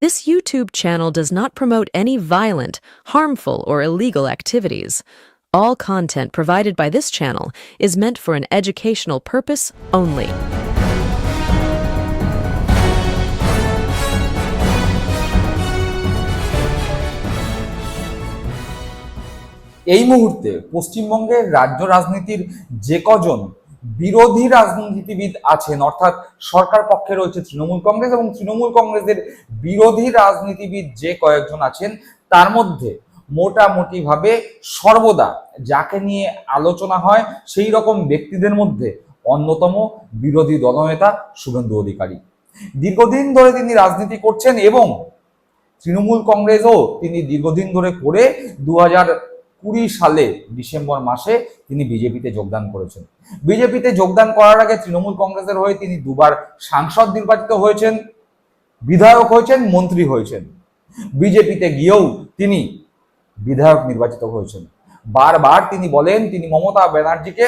This YouTube channel does not promote any violent, harmful, or illegal activities. All content provided by this channel is meant for an educational purpose only. এই মুহূর্তে পশ্চিমবঙ্গের রাজ্য রাজনীতির যে কজন বিরোধী রাজনীতিবিদ আছেন, অর্থাৎ সরকার পক্ষে রয়েছে তৃণমূল কংগ্রেস এবং তৃণমূল কংগ্রেসের বিরোধী রাজনীতিবিদ যে কয়েকজন আছেন, তার মধ্যে মোটামুটি ভাবে সর্বদা যাকে নিয়ে আলোচনা হয় সেই রকম ব্যক্তিদের মধ্যে অন্যতম বিরোধী দলনেতা শুভেন্দু অধিকারী। দীর্ঘদিন ধরে তিনি রাজনীতি করছেন এবং তৃণমূল কংগ্রেসও তিনি দীর্ঘদিন ধরে করে দু হাজার কুড়ি সালে ডিসেম্বর মাসে তিনি বিজেপিতে যোগদান করেছেন। বিজেপিতে যোগদান করার আগে তৃণমূল কংগ্রেসের হয়ে তিনি দুবার সাংসদ নির্বাচিত হয়েছেন, বিধায়ক হয়েছেন, মন্ত্রী হয়েছেন। বিজেপিতে গিয়েও তিনি বিধায়ক নির্বাচিত হয়েছেন। বারবার তিনি বলেন, তিনি মমতা ব্যানার্জিকে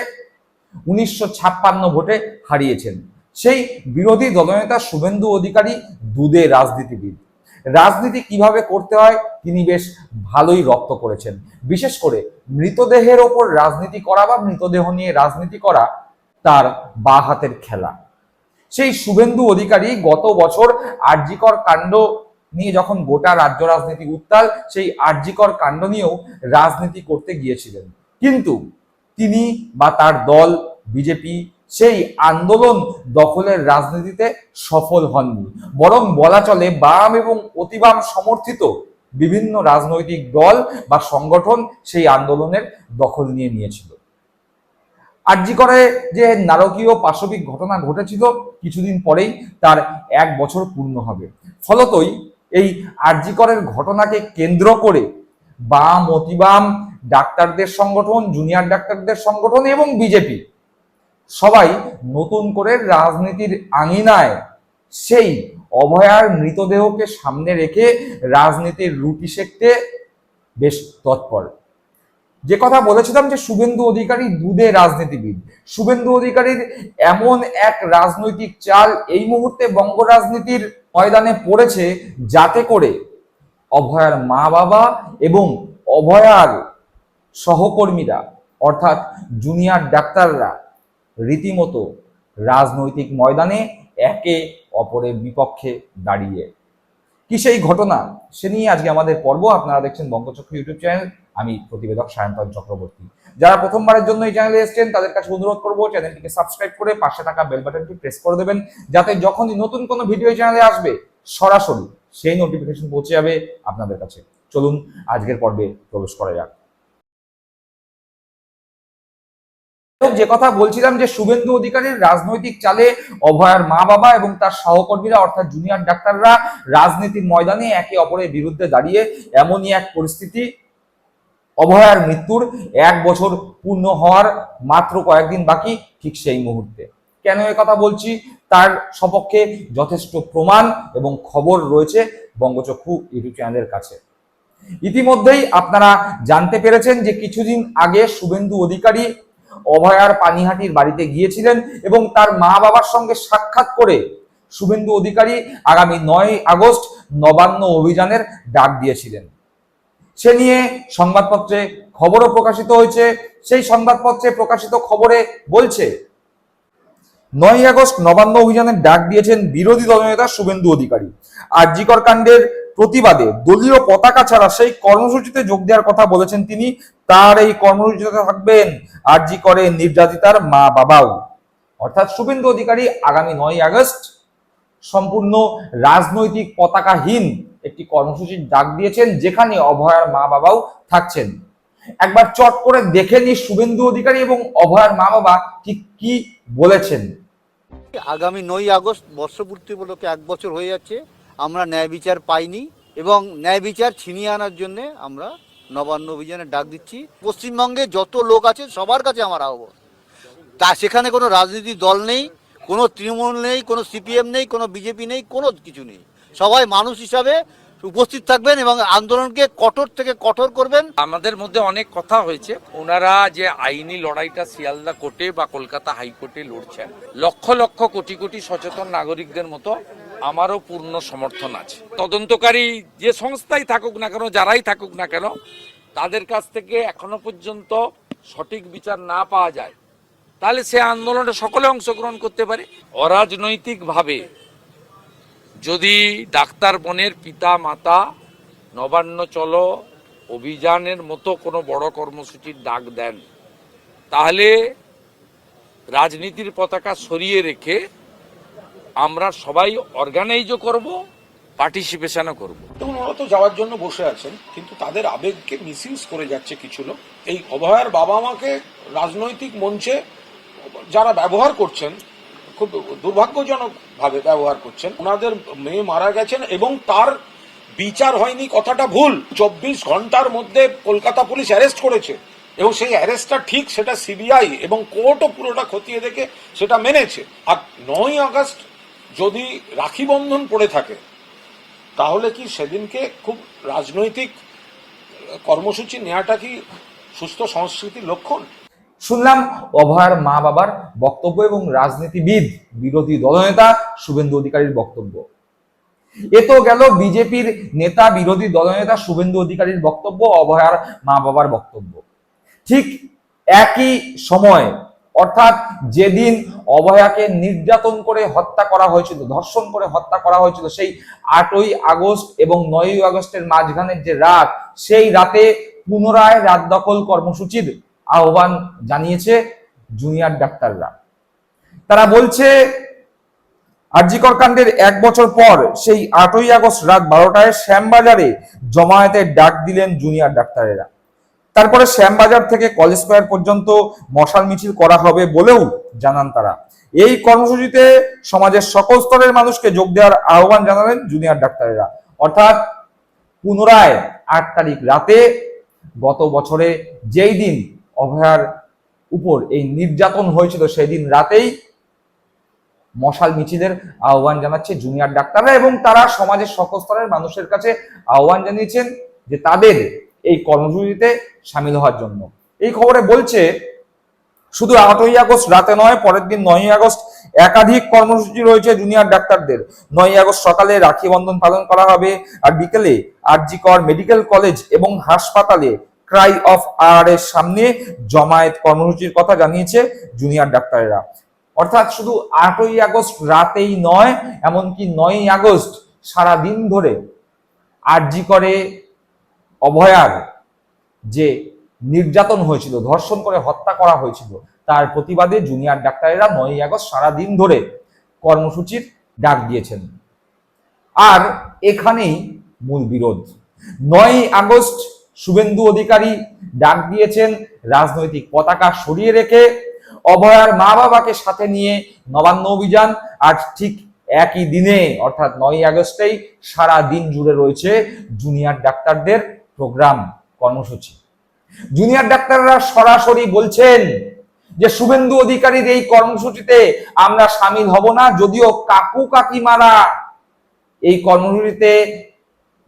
উনিশশো ছাপ্পান্ন ভোটে হারিয়েছেন। সেই বিরোধী দলনেতা শুভেন্দু অধিকারী দুদে রাজনীতিবিদ। রাজনীতি কীভাবে করতে হয়, তিনি বেশ ভালোই রপ্ত করেছেন। বিশেষ করে মৃতদেহের ওপর রাজনীতি করা বা মৃতদেহ নিয়ে রাজনীতি করা তার বা হাতের খেলা। সেই শুভেন্দু অধিকারী গত বছর আরজিকর কাণ্ড নিয়ে যখন গোটা রাজ্য রাজনীতি উত্তাল, সেই আরজিকর কাণ্ড নিয়েও রাজনীতি করতে গিয়েছিলেন। কিন্তু তিনি বা তার দল, বিজেপি সেই আন্দোলন দখলের রাজনীতিতে সফল হননি। বরং বলা চলে বাম এবং অতিবাম সমর্থিত বিভিন্ন রাজনৈতিক দল বা সংগঠন সেই আন্দোলনের দখল নিয়ে নিয়েছিল। আরজি করে যে নারকীয় পাশবিক ঘটনা ঘটেছিল কিছুদিন পরেই তার এক বছর পূর্ণ হবে। ফলতই এই আরজিকরের ঘটনাকে কেন্দ্র করে বাম, অতিবাম, ডাক্তারদের সংগঠন, জুনিয়র ডাক্তারদের সংগঠন এবং বিজেপি সবাই নতুন করে রাজনীতির আঙিনায় সেই অভয়ার মৃতদেহকে সামনে রেখে রাজনীতির রুটি সেকতে বেশ তৎপর। যে কথা বলেছিলাম যে শুভেন্দু অধিকারী দুধে রাজনীতিবিদ। শুভেন্দু অধিকারীর এমন এক রাজনৈতিক চাল এই মুহূর্তে বঙ্গ রাজনীতির ময়দানে পড়েছে যাতে করে অভয়ার মা বাবা এবং অভয়ার সহকর্মীরা, অর্থাৎ জুনিয়র ডাক্তাররা রীতিমতো রাজনৈতিক ময়দানে একে অপরের বিপক্ষে দাঁড়িয়ে। কি সেই ঘটনা? সে নিয়ে আজকে আমাদের পর্ব আপনারা দেখছেন বঙ্গচক্র ইউটিউব চ্যানেল। আমি প্রতিবেদক সায়ন্তন চক্রবর্তী। যারা প্রথমবারের জন্য এই চ্যানেলে এসেছেন, তাদের কাছে অনুরোধ করব, চ্যানেলটিকে সাবস্ক্রাইব করে পাশে থাকা বেল বাটনটি প্রেস করে দেবেন, যাতে যখনই নতুন কোনো ভিডিও চ্যানেলে আসবে, সরাসরি সেই নোটিফিকেশন পৌঁছে যাবে আপনাদের কাছে। চলুন, আজকের পর্বে প্রবেশ করা যাক। যে কথা বলছিলাম যে শুভেন্দু অধিকারীর রাজনৈতিক চালে অভয়ার মা বাবা এবং তার সহকর্মীরা অর্থাৎ জুনিয়র ডাক্তাররা রাজনীতির ময়দানে একে অপরের বিরুদ্ধে দাঁড়িয়ে এমনই এক পরিস্থিতি, অভয়ার মৃত্যুর এক বছর পূর্ণ হওয়ার মাত্র কয়েকদিন বাকি ঠিক সেই মুহূর্তে। কেন কথা বলছি? তার সপক্ষে যথেষ্ট প্রমাণ এবং খবর রয়েছে বঙ্গচক্ষু ইউটিউব চ্যানেলের কাছে। ইতিমধ্যেই আপনারা জানতে পেরেছেন যে কিছুদিন আগে শুভেন্দু অধিকারী অভয়ার পানিহাটির বাড়িতে গিয়েছিলেন এবং তার মা বাবার সঙ্গে সাক্ষাৎ করে শুভেন্দু অধিকারী আগামী নয় আগস্ট নবান্ন অভিযানের ডাক দিয়েছিলেন। সে নিয়ে সংবাদপত্রে খবরও প্রকাশিত হয়েছে। সেই সংবাদপত্রে প্রকাশিত খবরে বলছে, নয় আগস্ট নবান্ন অভিযানের ডাক দিয়েছেন বিরোধী দলনেতা শুভেন্দু অধিকারী। আর জিকর কাণ্ডের প্রতিবাদে দলীয় পতাকা ছাড়া সেই কর্মসূচিতে যোগ দেওয়ার কথা বলেছেন তিনি তার এই কর্মসূচিতে থাকবেন। আরজি করে নির্যাতিতার মা বাবাও। অর্থাৎ শুভেন্দু অধিকারী আগামী নয় আগস্ট সম্পূর্ণ রাজনৈতিক পতাকাহীন একটি কর্মসূচির ডাক দিয়েছেন, যেখানে অভয়ার মা বাবাও থাকছেন। একবার চট করে দেখে নি শুভেন্দু অধিকারী এবং অভয়ার মা বাবা ঠিক কি বলেছেন। আগামী নয় আগস্ট বর্ষপূর্তি উপলক্ষে এক বছর হয়ে যাচ্ছে, আমরা ন্যায় বিচার পাইনি এবং ন্যায় বিচার ছিনিয়ে আনার জন্য আমরা নবান্ন অভিযানে ডাক দিচ্ছি। পশ্চিমবঙ্গে যত লোক আছে, সবার কাছে আমার আহ্বান। তা সেখানে কোনো রাজনীতি দল নেই, কোনো তৃণমূল নেই, কোনো সিপিএম নেই, কোনো বিজেপি নেই, কোনো কিছু নেই। সবাই মানুষ হিসাবে উপস্থিত থাকবেন এবং আন্দোলনকে কঠোর থেকে কঠোর করবেন। আমাদের মধ্যে অনেক কথা হয়েছে। ওনারা যে আইনি লড়াইটা শিয়ালদা কোর্টে বা কলকাতা হাইকোর্টে লড়ছেন, লক্ষ লক্ষ কোটি কোটি সচেতন নাগরিকদের মতো আমারও পূর্ণ সমর্থন আছে। তদন্তকারী যে সংস্থাই থাকুক না কেন, যারাই থাকুক না কেন, তাদের কাছ থেকে এখনও পর্যন্ত সঠিক বিচার না পাওয়া যায়, তাহলে সে আন্দোলনে সকলে অংশগ্রহণ করতে পারে। অরাজনৈতিকভাবে যদি ডাক্তার বোনের পিতা মাতা নবান্ন চলো অভিযানের মতো কোনো বড় কর্মসূচির ডাক দেন, তাহলে রাজনীতির পতাকা সরিয়ে রেখে আমরা সবাই অর্গানাইজও করব পার্টিসিপেশনও করব। দেখুন, ওরা তো যাওয়ার জন্য বসে আছেন, কিন্তু তাদের আবেগকে মিসইউজ করে যাচ্ছে কিছু লোক। এই অভয়ার বাবা মাকে রাজনৈতিক মঞ্চে যারা ব্যবহার করছেন, খুব দুর্ভাগ্যজনক ভাবে ব্যবহার করছেন, ওনাদের মেয়ে মারা গেছেন এবং তার বিচার হয়নি কথাটা ভুল। চব্বিশ ঘণ্টার মধ্যে কলকাতা পুলিশ অ্যারেস্ট করেছে, এবং সেই অ্যারেস্টটা ঠিক সেটা সিবিআই এবং কোর্টও পুরোটা খতিয়ে দেখে সেটা মেনেছে। আর নয় আগস্ট যদি রাখি বন্ধন পড়ে থাকে, তাহলে কি সেদিনকে খুব রাজনৈতিক কর্মসূচি নেওয়াটা কি সুস্থ সংস্কৃতির লক্ষণ? শুনলাম অভয়ার মা বাবার বক্তব্য এবং রাজনীতিবিদ বিরোধী দলনেতা শুভেন্দু অধিকারীর বক্তব্য। এ তো গেল বিজেপির নেতা বিরোধী দলনেতা শুভেন্দু অধিকারীর বক্তব্য, অভয়ার মা বাবার বক্তব্য। ঠিক একই সময় অর্থাৎ যেদিন অভয়াকে নির্যাতন করে হত্যা করা হয়েছিল, ধর্ষণ করে হত্যা করা হয়েছিল, সেই আটই আগস্ট এবং নয়ই আগস্টের মাঝখানের যে রাত, সেই রাতে পুনরায় রাত দখল কর্মসূচির আহ্বান জানিয়েছে জুনিয়র ডাক্তাররা। তারা বলছে, আরজিকর কাণ্ডের এক বছর পর সেই আটই আগস্ট রাত বারোটায় শ্যামবাজারে জমায়েতের ডাক দিলেন জুনিয়র ডাক্তারেরা। তারপরে শ্যামবাজার থেকে কলেজ স্কোয়ার পর্যন্ত মশাল মিছিল করা হবে বলেও জানান তারা। এই কর্মসূচিতে সমাজের সকল স্তরের মানুষকে যোগ দেওয়ার আহ্বান জানালেন জুনিয়র ডাক্তারেরা। অর্থাৎ পুনরায় আট তারিখ রাতে গত বছরে যেই দিন অভয়ার উপর এই নির্যাতন হয়েছিল, সেই দিন রাতেই মশাল মিছিলের আহ্বান জানাচ্ছে জুনিয়র ডাক্তাররা এবং তারা সমাজের সকল স্তরের মানুষের কাছে আহ্বান জানিয়েছেন যে তাদের এই কর্মসূচিতে সামিল হওয়ার জন্য। এই খবরে বলছে, শুধু আটই আগস্ট রাতে নয়, পরের দিন নয়ই আগস্ট একাধিক কর্মসূচি রয়েছে জুনিয়র ডাক্তারদের। নয়ই আগস্ট সকালে রাখি বন্ধন পালন করা হবে আর বিকেলে আরজিকর মেডিকেল কলেজ এবং হাসপাতালে ক্রাই অফ আর এর সামনে জমায়েত কর্মসূচির কথা জানিয়েছে জুনিয়র ডাক্তারেরা। অর্থাৎ শুধু আটই আগস্ট রাতেই নয়, এমনকি নয়ই আগস্ট সারা দিন ধরে আরজি করে অভয়ার যে নির্যাতন হয়েছিল, ধর্ষণ করে হত্যা করা হয়েছিল, তার প্রতিবাদে জুনিয়র ডাক্তারেরা নয়ই আগস্ট সারা দিন ধরে কর্মসূচির ডাক দিয়েছেন। আর এখানেই মূল বিরোধ। নয় আগস্ট শুভেন্দু অধিকারী ডাক দিয়েছেন রাজনৈতিক পতাকা সরিয়ে রেখে অভয়ার মা বাবাকে সাথে নিয়ে নবান্ন অভিযান। আর ঠিক একই দিনে, অর্থাৎ নয় আগস্টেই সারা দিন জুড়ে রয়েছে জুনিয়র ডাক্তারদের প্রোগ্রাম কর্মসূচি। জুনিয়র ডাক্তাররা সরাসরি বলছেন যে, শুভেন্দু অধিকারীর এই কর্মসূচিতে আমরা সামিল হব না, যদিও কাকু কাকিমারা এই কর্মসূচিতে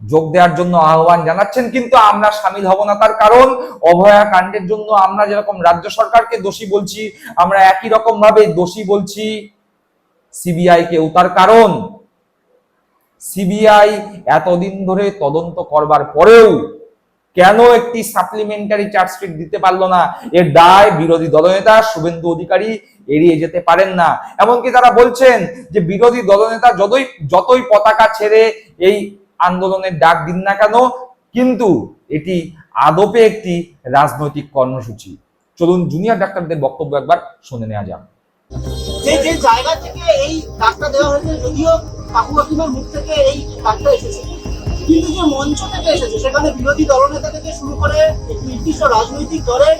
যোগ দেওয়ার জন্য আহ্বান জানাচ্ছেন, কিন্তু আমরা সামিল হব না। তার কারণ, অভয়া কাণ্ডের জন্য আমরা যেরকম রাজ্য সরকারকে দোষী বলছি, আমরা একই রকম ভাবে দোষী বলছি সিবিআই কেও তার কারণ, সিবিআই এতদিন ধরে তদন্ত করবার পরেও কেন একটি সাপ্লিমেন্টারি চার্জশিট দিতে পারল না? এর দায় বিরোধী দলনেতা, শুভেন্দু অধিকারী এড়িয়ে যেতে পারেন না। এমনকি তারা বলছেন যে বিরোধী দলনেতা যতই যতই পতাকা ছেড়ে এই আন্দোলনের ডাক দিন না কেন, কিন্তু এটি আদপে একটি রাজনৈতিক কর্মসূচি। চলুন জুনিয়র ডাক্তারদের বক্তব্য একবার শুনে নেওয়া যাক। জায়গা থেকে এই ডাকটা দেওয়া হয়েছে, যদিও কাকু মুখ থেকে এই ডাকটা এসেছে। কিন্তু যে মঞ্চ থেকে এসেছে, সেখানে বিরোধী দলনেতা থেকে শুরু করে নির্দিষ্ট রাজনৈতিক দলের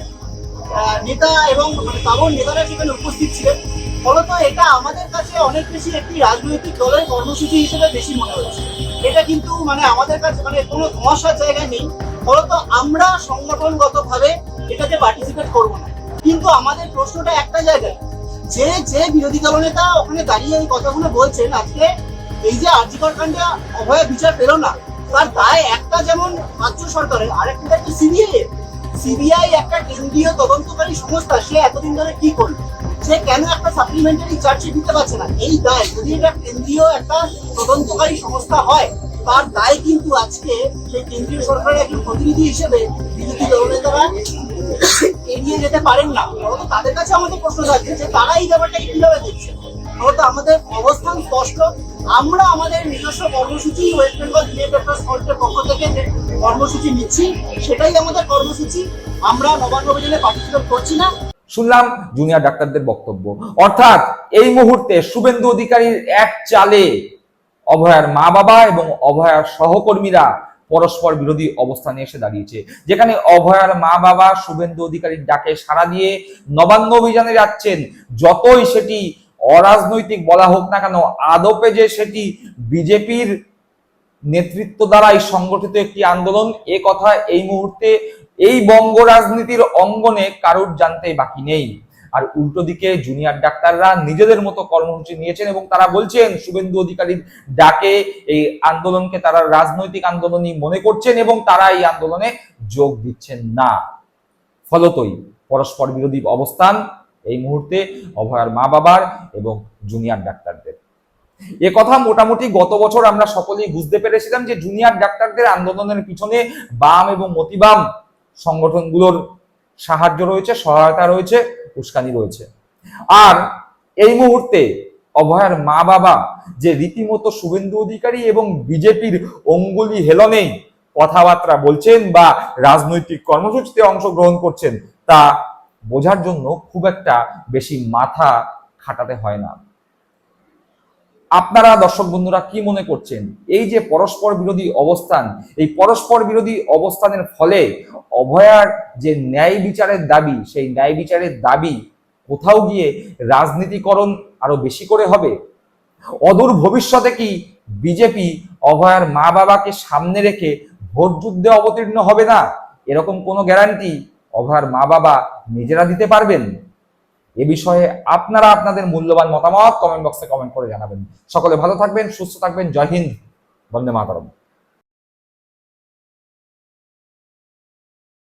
নেতা এবং মানে নেতারা সেখানে উপস্থিত ছিলেন। ফলত এটা আমাদের কাছে অনেক বেশি একটি রাজনৈতিক দলের কর্মসূচি হিসেবে বেশি মনে হচ্ছে। এটা কিন্তু মানে আমাদের কাছে মানে কোনো ধোঁয়াশার জায়গায় নেই। ফলত আমরা সংগঠনগতভাবে এটাতে পার্টিসিপেট করব না। কিন্তু আমাদের প্রশ্নটা একটা জায়গায়, যে যে বিরোধী দলনেতা ওখানে দাঁড়িয়ে এই কথাগুলো বলছেন, আজকে এই যে আর্জিকর কাণ্ডে অভয় বিচার পেল না তার দায় একটা যেমন রাজ্য সরকারের, আরেকটা দায়িত্ব সিবিআই সিবিআই একটা কেন্দ্রীয় তদন্তকারী সংস্থা, সে এতদিন ধরে কি করল সে কেন একটা সাপ্লিমেন্টারি চার্জশিট দিতে পারছে না? এই দায়, যদি এটা কেন্দ্রীয় একটা তদন্তকারী সংস্থা হয়, তার দায় কিন্তু আজকে সেই কেন্দ্রীয় সরকারের একজন প্রতিনিধি হিসেবে বিরোধী দলনেতারা এড়িয়ে যেতে পারেন না। তাদের কাছে আমাদের প্রশ্ন থাকছে যে তারা এই ব্যাপারটাকে কীভাবে দেখছে? আমাদের অবস্থান স্পষ্ট। আমরা আমাদের নিজস্ব কর্মসূচি ওয়েস্ট বেঙ্গল ডক্টর ফ্রন্টের পক্ষ থেকে যে কর্মসূচি নিচ্ছি, সেটাই আমাদের কর্মসূচি। আমরা নবান্ন অভিযানে পার্টিসিপেট করছি না। শুনলাম জুনিয়র ডাক্তারদের বক্তব্য। অর্থাৎ এই মুহূর্তে শুভেন্দু অধিকারীর এক চালে অভয়ার মা বাবা এবং অভয়ার সহকর্মীরা পরস্পর বিরোধী অবস্থানে এসে দাঁড়িয়েছে। যেখানে অভয়ার মা বাবা শুভেন্দু অধিকারীর ডাকে সাড়া দিয়ে নবান্ন অভিযানে যাচ্ছেন। যতই সেটি অরাজনৈতিক বলা হোক না কেন, আদপে যে সেটি বিজেপির নেতৃত্ব দ্বারাই সংগঠিত একটি আন্দোলন, এ কথা এই মুহূর্তে এই বঙ্গ রাজনীতির অঙ্গনে কারুর জানতে বাকি নেই। আর উল্টো দিকে জুনিয়র ডাক্তাররা নিজেদের মতো কর্মসূচি নিয়েছেন এবং তারা বলছেন, শুভেন্দু অধিকারীর ডাকে এই আন্দোলনকে তারা রাজনৈতিক আন্দোলনই মনে করছেন এবং তারা এই আন্দোলনে যোগ দিচ্ছেন না। ফলতই পরস্পর বিরোধী অবস্থান এই মুহূর্তে অভয়ার মা বাবার এবং জুনিয়র ডাক্তারদের। এ কথা মোটামুটি গত বছর আমরা সকলেই বুঝতে পেরেছিলাম যে জুনিয়র ডাক্তারদের আন্দোলনের পিছনে বাম এবং মতিবাম সংগঠনগুলোর সাহায্য রয়েছে, সহায়তা রয়েছে, উস্কানি রয়েছে। আর এই মুহূর্তে অভয়ার মা বাবা যে রীতিমতো শুভেন্দু অধিকারী এবং বিজেপির অঙ্গুলি হেলনেই কথাবার্তা বলছেন বা রাজনৈতিক কর্মসূচিতে অংশগ্রহণ করছেন তা বোঝার জন্য খুব একটা বেশি মাথা খাটাতে হয় না। আপনারা দর্শক বন্ধুরা কি মনে করছেন? এই যে পরস্পর বিরোধী অবস্থান, এই পরস্পর বিরোধী অবস্থানের ফলে অভয়ার যে ন্যায় বিচারের দাবি, সেই ন্যায় বিচারের দাবি কোথাও গিয়ে রাজনীতিকরণ আরও বেশি করে হবে? অদূর ভবিষ্যতে কি বিজেপি অভয়ার মা বাবাকে সামনে রেখে ভোট যুদ্ধে অবতীর্ণ হবে না? এরকম কোনো গ্যারান্টি অভয়ার মা বাবা নিজেরা দিতে পারবেন? এ বিষয়ে আপনারা আপনাদের মূল্যবান মতামত কমেন্ট বক্সে কমেন্ট করে জানাবেন। সকলে ভালো থাকবেন, সুস্থ থাকবেন। জয় হিন্দ। বন্দে মাতরম।